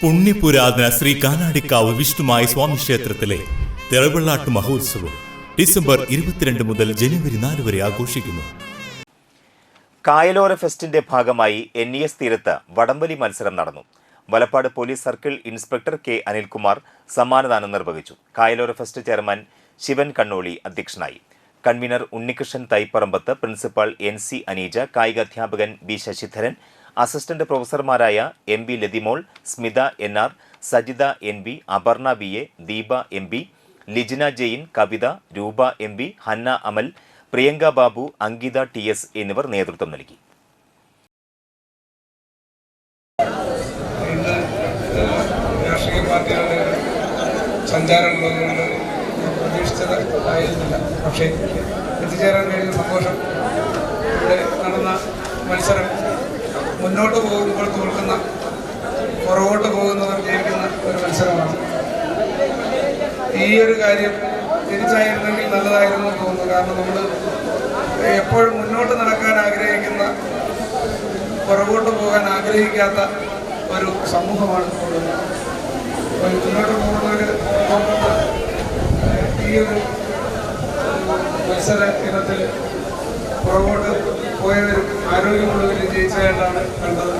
പുണ്യപുരാതന ശ്രീ കാനാടിക്കാവ് വിഷ്ണുമായ സ്വാമി ക്ഷേത്രത്തിലെ തിറവെള്ളാട്ട് മഹോത്സവം ഡിസംബർ ഇരുപത്തിരണ്ട് മുതൽ ജനുവരി നാല് വരെ ആഘോഷിക്കുന്നു. കായലോര ഫെസ്റ്റിന്റെ ഭാഗമായി എൻ ഇ എസ് തീരത്ത് വടംവലി മത്സരം നടന്നു. Valappad police circle inspector K Anilkumar സമ്മാനദാനം നിർവഹിച്ചു. കായലോര ഫെസ്റ്റ് ചെയർമാൻ ശിവൻ കണ്ണോളി അധ്യക്ഷനായി. Convener Unnikrishnan Thaiparambath principal N C Aneeja കായിക അധ്യാപകൻ B Sasidharan assistant പ്രൊഫസർമാരായ M B Lathimol Smitha N R Sajitha N B Aparna B A Deepa M B Lijina Jain Kavitha Roopa M B Hanna Amal Priyanka Babu Ankitha T S എന്നിവർ നേതൃത്വം നൽകി. പ്രതീക്ഷിച്ചത് ആയിരുന്നില്ല. പക്ഷേ എത്തിച്ചേരാൻ കഴിഞ്ഞ സന്തോഷം. ഇവിടെ നടന്ന മത്സരം മുന്നോട്ട് പോകുമ്പോൾ തോൽക്കുന്ന പുറകോട്ട് പോകുന്നവർ ജയിക്കുന്ന ഒരു മത്സരമാണ്. ഈ ഒരു കാര്യം തിരിച്ചായിരുന്നെങ്കിൽ നല്ലതായിരുന്നു തോന്നുന്നു. കാരണം നമ്മൾ എപ്പോഴും മുന്നോട്ട് നടക്കാൻ ആഗ്രഹിക്കുന്ന പുറകോട്ട് പോകാൻ ആഗ്രഹിക്കാത്ത ഒരു സമൂഹമാണ് മുന്നോട്ട് പോകുന്നവർ ഈ ഒരു മത്സര ഇനത്തിൽ പുറകോട്ട് പോയവരും ആരോഗ്യമുള്ളവരും ജയിച്ചതായിട്ടാണ് കണ്ടത്.